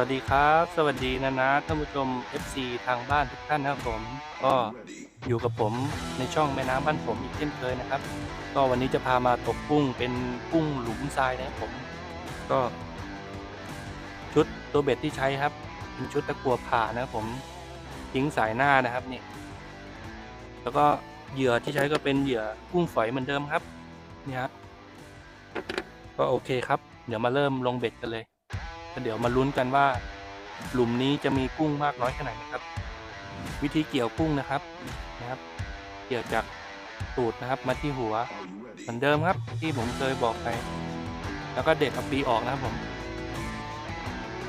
วัสดีครับ สวัสดีนะนะท่านผู้ชม FC ทางบ้านทุกท่านนะครับผม ก็อยู่กับผมในช่องแม่น้ำบ้านผมอีกเช่นเคยนะครับ ก็วันนี้จะพามาตกกุ้งเป็นกุ้งหลุมทรายนะครับผม ก็ ชุดตัวเบ็ดที่ใช้ครับ เป็นชุดตะกัวผ่านะครับผมทิ้งสายหน้านะครับนี่แล้วก็เหยื่อที่ใช้ก็เป็นเหยื่อกุ้งฝอยเหมือนเดิมครับนี่ฮะก็โอเคครับ เดี๋ยวมาเริ่มลงเบ็ดกันเลย เดี๋ยวมาลุ้นกันว่า หลุมนี้จะมีกุ้งมากน้อยแค่ไหนนะครับ วิธีเกี่ยวกุ้งนะครับนะครับ เกี่ยวจากตูดนะครับมาที่หัว เหมือนเดิมครับที่ผมเคยบอกไป แล้วก็เด็ดเอาปีออกนะครับผม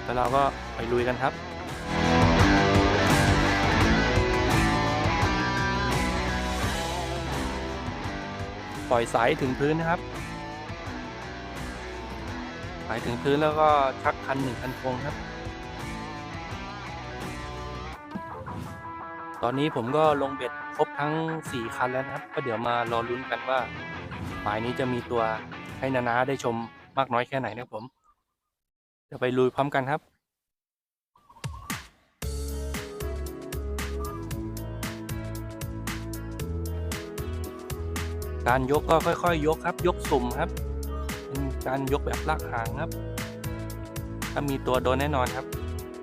แล้วเราก็ไปลุยกันครับปล่อยสายถึงพื้นนะครับ สายถึงพื้นแล้วก็ชักคันหนึ่งคันโคงครับ ตอนนี้ผมก็ลงเบ็ดครบทั้ง 4 คันแล้วนะครับ ก็เดี๋ยวมารอลุ้นกันว่าหมายนี้จะมีตัวให้นานาได้ชมมากน้อยแค่ไหนนะครับผม เดี๋ยวไปลุยพร้อมกันครับการยกก็ค่อยๆ ยกครับ ยกสุ่มครับ การยกแบบลากหางครับ ถ้ามีตัวโดนแน่นอนครับ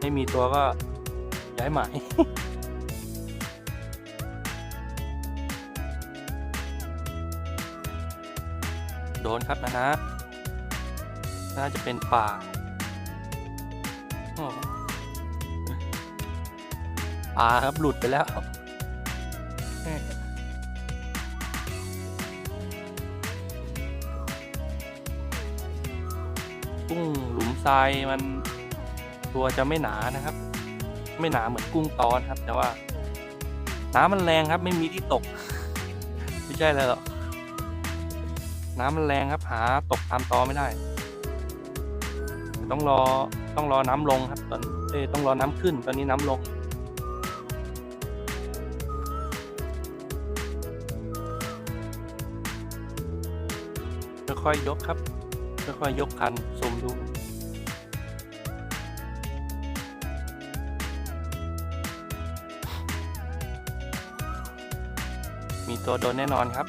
ไม่มีตัวก็ย้ายหมายโดนครับนะนะน่าจะเป็นป่าป่าครับหลุดไปแล้ว กุ้งหลุมทรายมันตัวจะไม่หนานะครับ ไม่หนาเหมือนกุ้งตอนครับ แต่ว่าน้ำมันแรงครับ ไม่มีที่ตก ไม่ใช่เลยหรอกน้ำมันแรงครับ หาตกตามตอไม่ได้ ต้องรอต้องรอน้ำลงครับ ตอนเอ้ต้องรอน้ำขึ้น ตอนนี้น้ำลงค่อยๆยกครับ ค่อยๆยกคันซูมดูมีตัวโดนแน่นอนครับ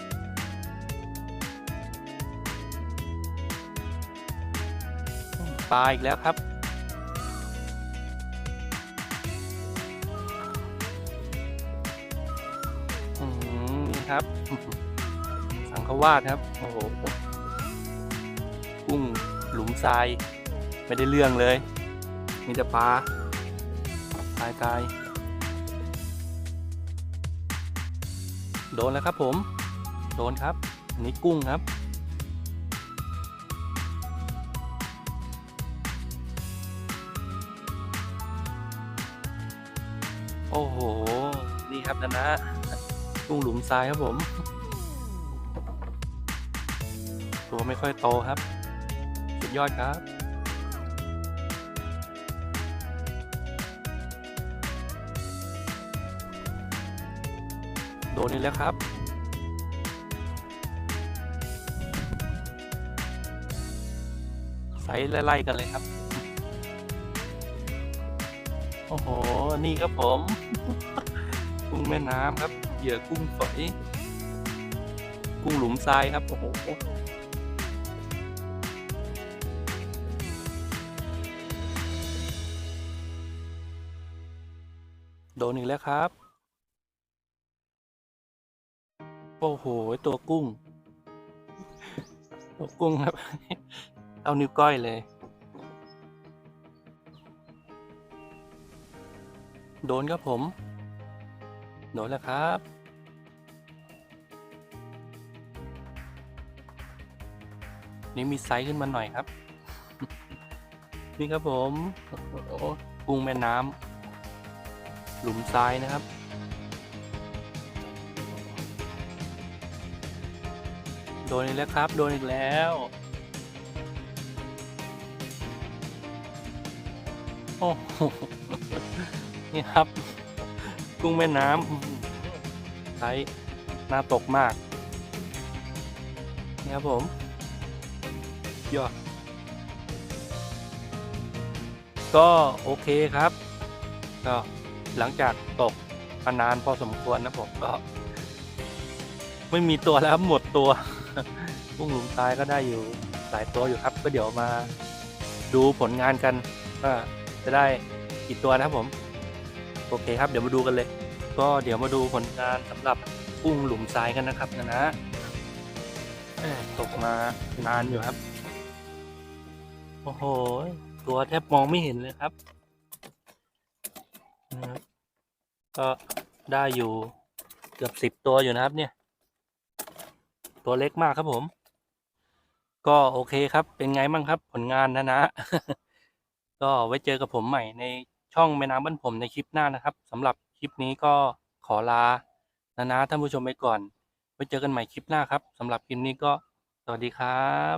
ปลาอีกแล้วครับอืมนี่ครับ สังขวาดครับ โอ้โห กุ้งหลุมทราย ไม่ได้เรื่องเลย มีแต่ปลาตายตายโดนแล้วครับผม โดนครับอันนี้กุ้งครับ โอ้โห นี่ครับนะนะกุ้งหลุมทรายครับผม ตัวไม่ค่อยโตครับ ยอดครับโดนนี่แล้วครับใส่ไล่ๆกันเลยครับ โอ้โห นี่ครับผม กุ้งแม่น้ำครับ เหยื่อกุ้งฝอย กุ้งหลุมทรายครับ โอ้โห ดนอีกแล้วครับ โอ้โห ตัวกุ้ง ตัวกุ้งครับ เอานิ้วก้อยเลย โดนครับผม โดนแล้วครับนี่มีไซส์ขึ้นมาหน่อยครับ นี่ครับผมโอ้โหกุ้งแม่น้ำ หลุมทรายนะครับ โดนอีกแล้วครับ โดนอีกแล้วโอ้โหนี่ครับ กุ้งแม่น้ำไซส์น่าตกมาก นี่ครับผมยอดก็โอเคครับ ก็ หลังจากตกมานานพอสมควรนะผมก็ ไม่มีตัวแล้วหมดตัวกุ้งหลุมทรายก็ได้อยู่หลายตัวอยู่ครับ ก็เดี๋ยวมาดูผลงานกันว่าจะได้กี่ตัวนะครับผม โอเคครับ เดี๋ยวมาดูกันเลย ก็เดี๋ยวมาดูผลงานสำหรับกุ้งหลุมทรายกันนะครับนะนะตกมานานอยู่ครับ โอ้โห ตัวแทบมองไม่เห็นเลยครับ นะครับ ก็ได้อยู่เกือบสิบตัวอยู่นะครับเนี่ย ตัวเล็กมากครับผม ก็โอเคครับ เป็นไงบ้างครับ ผลงานนะนะ ก็ไว้เจอกับผมใหม่ในช่องแม่น้ำบ้านผมในคลิปหน้านะครับสำหรับคลิปนี้ก็ขอลานะนะท่านผู้ชมไปก่อน ไว้เจอกันใหม่คลิปหน้าครับสำหรับคลิปนี้ก็สวัสดีครับ